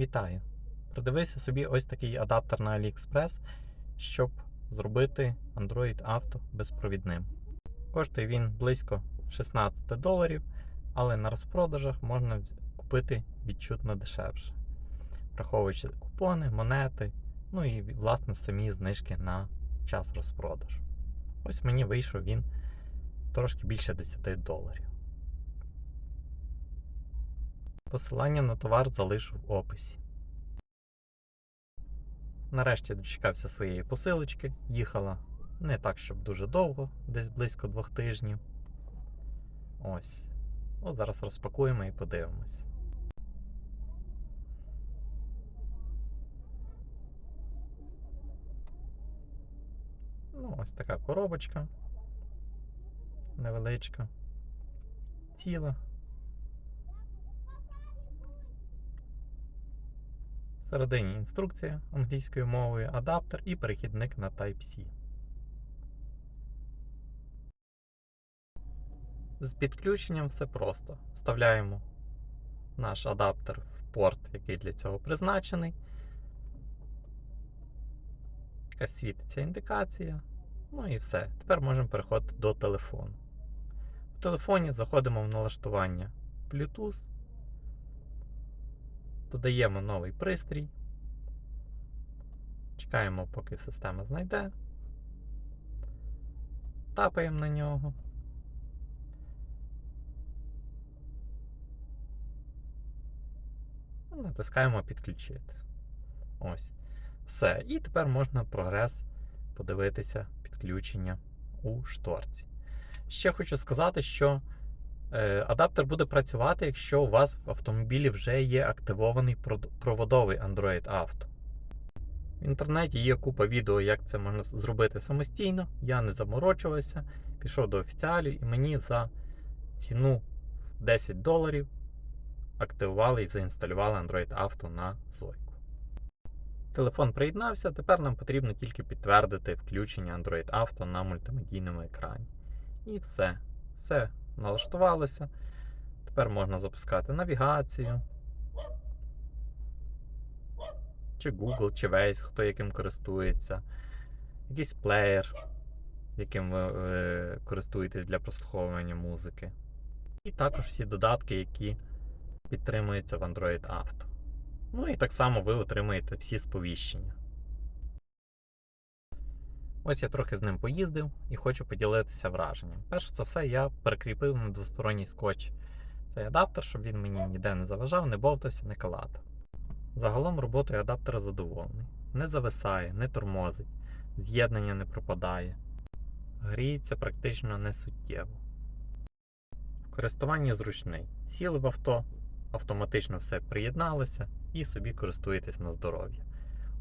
Вітаю! Придивися собі ось такий адаптер на AliExpress, щоб зробити Android Auto безпровідним. Коштує він близько 16 доларів, але на розпродажах можна купити відчутно дешевше, враховуючи купони, монети, ну і власне самі знижки на час розпродажу. Ось мені вийшов він трошки більше 10 доларів. Посилання на товар залишу в описі. Нарешті дочекався своєї посилочки. Їхала не так, щоб дуже довго, десь близько двох тижнів. Ось. О, зараз розпакуємо і подивимось. Ну, ось така коробочка. Невеличка. Ціла. Всередині інструкція англійською мовою, адаптер і перехідник на Type-C. З підключенням все просто. Вставляємо наш адаптер в порт, який для цього призначений. Якась світиться індикація. Ну і все. Тепер можемо переходити до телефону. В телефоні заходимо в налаштування Bluetooth. Додаємо новий пристрій. Чекаємо, поки система знайде. Тапаємо на нього. Натискаємо підключити. Ось. Все. І тепер можна прогрес подивитися підключення у шторці. Ще хочу сказати, що Адаптер буде працювати, якщо у вас в автомобілі вже є активований проводовий Android Auto. В інтернеті є купа відео, як це можна зробити самостійно. Я не заморочувався, пішов до офіціалів і мені за ціну в 10 доларів активували і заінсталювали Android Auto на Зойку. Телефон приєднався, тепер нам потрібно тільки підтвердити включення Android Auto на мультимедійному екрані. І все. Все налаштувалося. Тепер можна запускати навігацію. Чи Google, чи Waze, хто яким користується. Якийсь плеєр, яким ви е, користуєтесь для прослуховування музики. І також всі додатки, які підтримуються в Android Auto. Ну і так само ви отримаєте всі сповіщення. Ось я трохи з ним поїздив і хочу поділитися враженням. Перш за все, я перекріпив на двосторонній скотч цей адаптер, щоб він мені ніде не заважав, не бовтався, не калатав. Загалом роботою адаптера задоволений. Не зависає, не тормозить, з'єднання не пропадає. Гріється практично не суттєво. В користуванні зручний. Сіли в авто, автоматично все приєдналося і собі користуєтесь на здоров'я.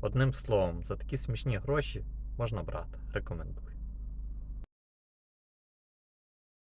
Одним словом, за такі смішні гроші можна брати. Рекомендую.